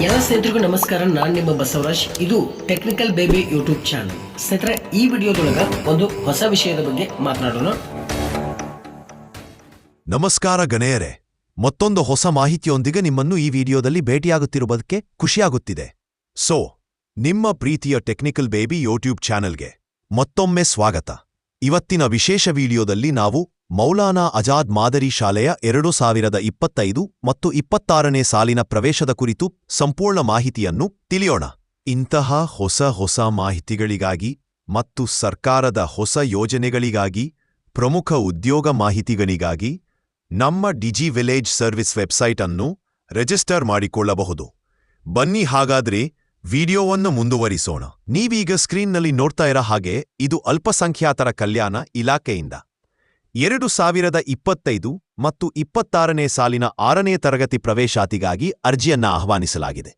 ಎಲ್ಲ ಸ್ನೇಹಿತರಿಗೂ ನಮಸ್ಕಾರ, ನಾನು ನಿಮ್ಮ ಬಸವರಾಜ್. ಇದು ಟೆಕ್ನಿಕಲ್ ಬೇಬಿ ಯೂಟ್ಯೂಬ್ ಚಾನಲ್ ಸ್ನೇಹಿತರೆ, ಈ ವಿಡಿಯೋದೊಳಗ ಒಂದು ಹೊಸ ವಿಷಯದ ಬಗ್ಗೆ ಮಾತನಾಡೋಣ. ನಮಸ್ಕಾರ ಗಣೆಯರೆ. ಮತ್ತೊಂದು ಹೊಸ ಮಾಹಿತಿಯೊಂದಿಗೆ ನಿಮ್ಮನ್ನು ಈ ವಿಡಿಯೋದಲ್ಲಿ ಭೇಟಿಯಾಗುತ್ತಿರುವುದಕ್ಕೆ ಖುಷಿಯಾಗುತ್ತಿದೆ. ಸೊ ನಿಮ್ಮ ಪ್ರೀತಿಯ ಟೆಕ್ನಿಕಲ್ ಬೇಬಿ ಯೂಟ್ಯೂಬ್ ಚಾನೆಲ್ಗೆ ಮತ್ತೊಮ್ಮೆ ಸ್ವಾಗತ. ಇವತ್ತಿನ ವಿಶೇಷ ವಿಡಿಯೋದಲ್ಲಿ ನಾವು ಮೌಲಾನಾ ಅಜಾದ್ ಮಾದರಿ ಶಾಲೆಯ ಎರಡು ಸಾವಿರದ ಇಪ್ಪತ್ತೈದು ಮತ್ತು ಇಪ್ಪತ್ತಾರನೇ ಸಾಲಿನ ಪ್ರವೇಶದ ಕುರಿತು ಸಂಪೂರ್ಣ ಮಾಹಿತಿಯನ್ನು ತಿಳಿಯೋಣ. ಇಂತಹ ಹೊಸ ಹೊಸ ಮಾಹಿತಿಗಳಿಗಾಗಿ ಮತ್ತು ಸರ್ಕಾರದ ಹೊಸ ಯೋಜನೆಗಳಿಗಾಗಿ, ಪ್ರಮುಖ ಉದ್ಯೋಗ ಮಾಹಿತಿಗಳಿಗಾಗಿ ನಮ್ಮ ಡಿಜಿ ವಿಲೇಜ್ ಸರ್ವಿಸ್ ವೆಬ್ಸೈಟ್ ಅನ್ನು ರಿಜಿಸ್ಟರ್ ಮಾಡಿಕೊಳ್ಳಬಹುದು. ಬನ್ನಿ ಹಾಗಾದ್ರೆ ವಿಡಿಯೋವನ್ನು ಮುಂದುವರಿಸೋಣ. ನೀವೀಗ ಸ್ಕ್ರೀನ್ನಲ್ಲಿ ನೋಡ್ತಾ ಇರೋ ಹಾಗೆ ಇದು ಅಲ್ಪಸಂಖ್ಯಾತರ ಕಲ್ಯಾಣ ಇಲಾಖೆಯಿಂದ. ಎರಡು ಸಾವಿರದ ಇಪ್ಪತ್ತೈದು ಮತ್ತು ಇಪ್ಪತ್ತಾರನೇ ಸಾಲಿನ ಆರನೇ ತರಗತಿ ಪ್ರವೇಶಾತಿಗಾಗಿ ಅರ್ಜಿಯನ್ನ ಆಹ್ವಾನಿಸಲಾಗಿದೆ.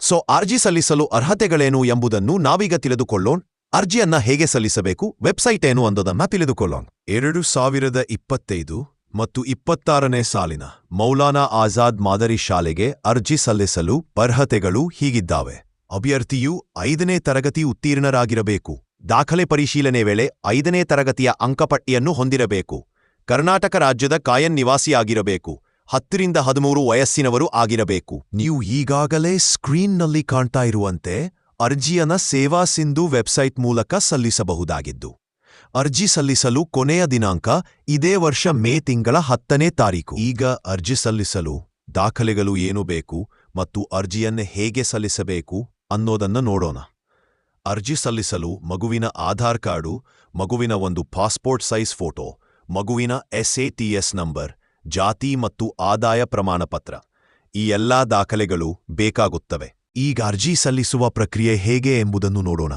ಸೊ, ಅರ್ಜಿ ಸಲ್ಲಿಸಲು ಅರ್ಹತೆಗಳೇನು ಎಂಬುದನ್ನು ನಾವೀಗ ತಿಳಿದುಕೊಳ್ಳೋಣ. ಅರ್ಜಿಯನ್ನ ಹೇಗೆ ಸಲ್ಲಿಸಬೇಕು, ವೆಬ್ಸೈಟ್ ಏನು ಅನ್ನೋದನ್ನ ತಿಳಿದುಕೊಳ್ಳೋಣ. ಎರಡು ಸಾವಿರದ ಇಪ್ಪತ್ತೈದು ಮತ್ತು ಇಪ್ಪತ್ತಾರನೇ ಸಾಲಿನ ಮೌಲಾನಾ ಆಜಾದ್ ಮಾದರಿ ಶಾಲೆಗೆ ಅರ್ಜಿ ಸಲ್ಲಿಸಲು ಅರ್ಹತೆಗಳು ಹೀಗಿದ್ದಾವೆ. ಅಭ್ಯರ್ಥಿಯು ಐದನೇ ತರಗತಿ ಉತ್ತೀರ್ಣರಾಗಿರಬೇಕು. ದಾಖಲೆ ಪರಿಶೀಲನೆ ವೇಳೆ ಐದನೇ ತರಗತಿಯ ಅಂಕಪಟ್ಟಿಯನ್ನು ಹೊಂದಿರಬೇಕು. ಕರ್ನಾಟಕ ರಾಜ್ಯದ ಕಾಯನ್ ನಿವಾಸಿಯಾಗಿರಬೇಕು. ಹತ್ತರಿಂದ ಹದಿಮೂರು ವಯಸ್ಸಿನವರು ಆಗಿರಬೇಕು. ನೀವು ಈಗಾಗಲೇ ಸ್ಕ್ರೀನ್ನಲ್ಲಿ ಕಾಣ್ತಾ ಇರುವಂತೆ ಅರ್ಜಿಯನ ಸೇವಾ ಸಿಂಧು ವೆಬ್ಸೈಟ್ ಮೂಲಕ ಸಲ್ಲಿಸಬಹುದಾಗಿದ್ದು. ಅರ್ಜಿ ಸಲ್ಲಿಸಲು ಕೊನೆಯ ದಿನಾಂಕ ಇದೇ ವರ್ಷ ಮೇ ತಿಂಗಳ ಹತ್ತನೇ ತಾರೀಕು. ಈಗ ಅರ್ಜಿ ಸಲ್ಲಿಸಲು ದಾಖಲೆಗಳು ಏನು ಬೇಕು ಮತ್ತು ಅರ್ಜಿಯನ್ನು ಹೇಗೆ ಸಲ್ಲಿಸಬೇಕು ಅನ್ನೋದನ್ನು ನೋಡೋಣ. ಅರ್ಜಿ ಸಲ್ಲಿಸಲು ಮಗುವಿನ ಆಧಾರ್ ಕಾರ್ಡು, ಮಗುವಿನ ಒಂದು ಪಾಸ್ಪೋರ್ಟ್ ಸೈಜ್ ಫೋಟೋ, ಮಗುವಿನ ಎಸ್ಎಟಿಎಸ್ ನಂಬರ್, ಜಾತಿ ಮತ್ತು ಆದಾಯ ಪ್ರಮಾಣಪತ್ರ. ಈ ಎಲ್ಲಾ ದಾಖಲೆಗಳು ಬೇಕಾಗುತ್ತವೆ. ಈಗ ಅರ್ಜಿ ಸಲ್ಲಿಸುವ ಪ್ರಕ್ರಿಯೆ ಹೇಗೆ ಎಂಬುದನ್ನು ನೋಡೋಣ.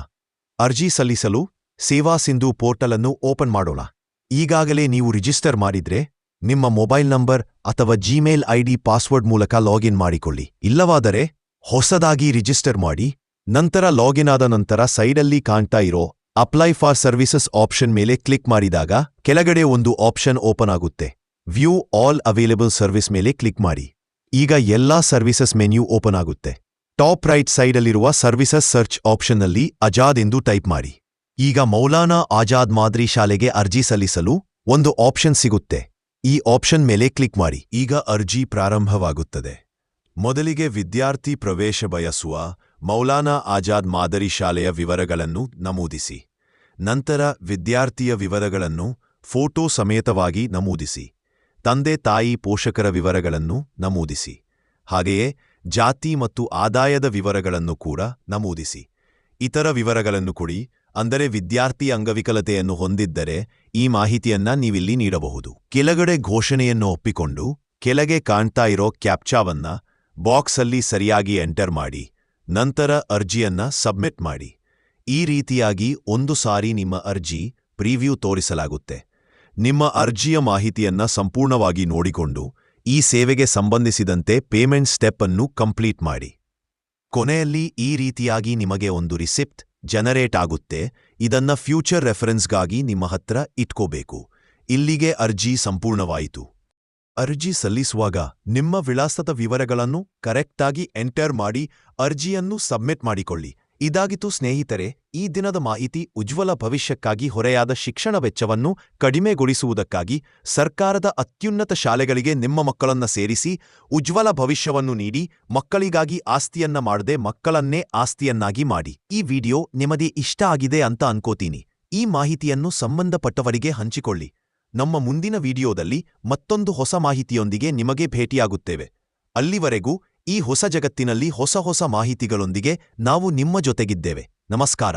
ಅರ್ಜಿ ಸಲ್ಲಿಸಲು ಸೇವಾ ಸಿಂಧು ಪೋರ್ಟಲ್ ಅನ್ನು ಓಪನ್ ಮಾಡೋಣ. ಈಗಾಗಲೇ ನೀವು ರಿಜಿಸ್ಟರ್ ಮಾಡಿದ್ರೆ ನಿಮ್ಮ ಮೊಬೈಲ್ ನಂಬರ್ ಅಥವಾ ಜಿಮೇಲ್ ಐಡಿ ಪಾಸ್ವರ್ಡ್ ಮೂಲಕ ಲಾಗಿನ್ ಮಾಡಿಕೊಳ್ಳಿ. ಇಲ್ಲವಾದರೆ ಹೊಸದಾಗಿ ರಿಜಿಸ್ಟರ್ ಮಾಡಿ ನಂತರ ಲಾಗಿನ್ ಆದ ನಂತರ ಸೈಡಲ್ಲಿ ಕಾಣ್ತಾ ಇರೋ ಅಪ್ಲೈ ಫಾರ್ ಸರ್ವಿಸಸ್ ಆಪ್ಷನ್ ಮೇಲೆ ಕ್ಲಿಕ್ ಮಾಡಿದಾಗ ಕೆಳಗಡೆ ಒಂದು ಆಪ್ಷನ್ ಓಪನ್ ಆಗುತ್ತೆ. ವ್ಯೂ ಆಲ್ ಅವೈಲೇಬಲ್ ಸರ್ವಿಸ್ ಮೇಲೆ ಕ್ಲಿಕ್ ಮಾಡಿ. ಈಗ ಎಲ್ಲಾ ಸರ್ವಿಸಸ್ ಮೆನ್ಯೂ ಓಪನ್ ಆಗುತ್ತೆ. ಟಾಪ್ ರೈಟ್ ಸೈಡಲ್ಲಿರುವ ಸರ್ವಿಸಸ್ ಸರ್ಚ್ ಆಪ್ಷನ್ನಲ್ಲಿ ಅಜಾದ್ ಎಂದು ಟೈಪ್ ಮಾಡಿ. ಈಗ ಮೌಲಾನಾ ಆಜಾದ್ ಮಾದರಿ ಶಾಲೆಗೆ ಅರ್ಜಿ ಸಲ್ಲಿಸಲು ಒಂದು ಆಪ್ಷನ್ ಸಿಗುತ್ತೆ. ಈ ಆಪ್ಷನ್ ಮೇಲೆ ಕ್ಲಿಕ್ ಮಾಡಿ. ಈಗ ಅರ್ಜಿ ಪ್ರಾರಂಭವಾಗುತ್ತದೆ. ಮೊದಲಿಗೆ ವಿದ್ಯಾರ್ಥಿ ಪ್ರವೇಶ ಬಯಸುವ ಮೌಲಾನಾ ಆಜಾದ್ ಮಾದರಿ ಶಾಲೆಯ ವಿವರಗಳನ್ನು ನಮೂದಿಸಿ. ನಂತರ ವಿದ್ಯಾರ್ಥಿಯ ವಿವರಗಳನ್ನು ಫೋಟೋ ಸಮೇತವಾಗಿ ನಮೂದಿಸಿ. ತಂದೆ ತಾಯಿ ಪೋಷಕರ ವಿವರಗಳನ್ನು ನಮೂದಿಸಿ. ಹಾಗೆಯೇ ಜಾತಿ ಮತ್ತು ಆದಾಯದ ವಿವರಗಳನ್ನು ಕೂಡ ನಮೂದಿಸಿ. ಇತರ ವಿವರಗಳನ್ನು ಕೊಡಿ, ಅಂದರೆ ವಿದ್ಯಾರ್ಥಿ ಅಂಗವಿಕಲತೆಯನ್ನು ಹೊಂದಿದ್ದರೆ ಈ ಮಾಹಿತಿಯನ್ನ ನೀವಿಲ್ಲಿ ನೀಡಬಹುದು. ಕೆಳಗಡೆ ಘೋಷಣೆಯನ್ನು ಒಪ್ಪಿಕೊಂಡು, ಕೆಳಗೆ ಕಾಣ್ತಾ ಇರೋ ಕ್ಯಾಪ್ಚಾವನ್ನ ಬಾಕ್ಸಲ್ಲಿ ಸರಿಯಾಗಿ ಎಂಟರ್ ಮಾಡಿ, ನಂತರ ಅರ್ಜಿಯನ್ನ ಸಬ್ಮಿಟ್ ಮಾಡಿ. ಈ ರೀತಿಯಾಗಿ ಒಂದು ಸಾರಿ ನಿಮ್ಮ ಅರ್ಜಿ ಪ್ರಿವ್ಯೂ ತೋರಿಸಲಾಗುತ್ತೆ. ನಿಮ್ಮ ಅರ್ಜಿಯ ಮಾಹಿತಿಯನ್ನ ಸಂಪೂರ್ಣವಾಗಿ ನೋಡಿಕೊಂಡು ಈ ಸೇವೆಗೆ ಸಂಬಂಧಿಸಿದಂತೆ ಪೇಮೆಂಟ್ ಸ್ಟೆಪ್ ಅನ್ನು ಕಂಪ್ಲೀಟ್ ಮಾಡಿ. ಕೊನೆಯಲ್ಲಿ ಈ ರೀತಿಯಾಗಿ ನಿಮಗೆ ಒಂದು ರಿಸಿಪ್ಟ್ ಜನರೇಟ್ ಆಗುತ್ತೆ. ಇದನ್ನ ಫ್ಯೂಚರ್ ರೆಫರೆನ್ಸ್ಗಾಗಿ ನಿಮ್ಮ ಹತ್ರ ಇಟ್ಕೋಬೇಕು. ಇಲ್ಲಿಗೆ ಅರ್ಜಿ ಸಂಪೂರ್ಣವಾಯಿತು. ಅರ್ಜಿ ಸಲ್ಲಿಸುವಾಗ ನಿಮ್ಮ ವಿಳಾಸದ ವಿವರಗಳನ್ನು ಕರೆಕ್ಟಾಗಿ ಎಂಟರ್ ಮಾಡಿ ಅರ್ಜಿಯನ್ನು ಸಬ್ಮಿಟ್ ಮಾಡಿಕೊಳ್ಳಿ. ಇದಾಗಿತು ಸ್ನೇಹಿತರೆ, ಈ ದಿನದ ಮಾಹಿತಿ ಉಜ್ವಲ ಭವಿಷ್ಯಕ್ಕಾಗಿ ಹೊರೆಯಾದ ಶಿಕ್ಷಣ ವೆಚ್ಚವನ್ನು ಕಡಿಮೆಗೊಳಿಸುವುದಕ್ಕಾಗಿ ಸರ್ಕಾರದ ಅತ್ಯುನ್ನತ ಶಾಲೆಗಳಿಗೆ ನಿಮ್ಮ ಮಕ್ಕಳನ್ನ ಸೇರಿಸಿ ಉಜ್ವಲ ಭವಿಷ್ಯವನ್ನು ನೀಡಿ, ಮಕ್ಕಳಿಗಾಗಿ ಆಸ್ತಿಯನ್ನ ಮಾಡದೆ ಮಕ್ಕಳನ್ನೇ ಆಸ್ತಿಯನ್ನಾಗಿ ಮಾಡಿ. ಈ ವಿಡಿಯೋ ನಿಮಗೆ ಇಷ್ಟ ಆಗಿದೆ ಅಂತ ಅನ್ಕೋತೀನಿ. ಈ ಮಾಹಿತಿಯನ್ನು ಸಂಬಂಧಪಟ್ಟವರಿಗೆ ಹಂಚಿಕೊಳ್ಳಿ. ನಮ್ಮ ಮುಂದಿನ ವಿಡಿಯೋದಲ್ಲಿ ಮತ್ತೊಂದು ಹೊಸ ಮಾಹಿತಿಯೊಂದಿಗೆ ನಿಮಗೆ ಭೇಟಿಯಾಗುತ್ತೇವೆ. ಅಲ್ಲಿವರೆಗೂ ಈ ಹೊಸ ಜಗತ್ತಿನಲ್ಲಿ ಹೊಸ ಹೊಸ ಮಾಹಿತಿಗಳೊಂದಿಗೆ ನಾವು ನಿಮ್ಮ ಜೊತೆಗಿದ್ದೇವೆ. ನಮಸ್ಕಾರ.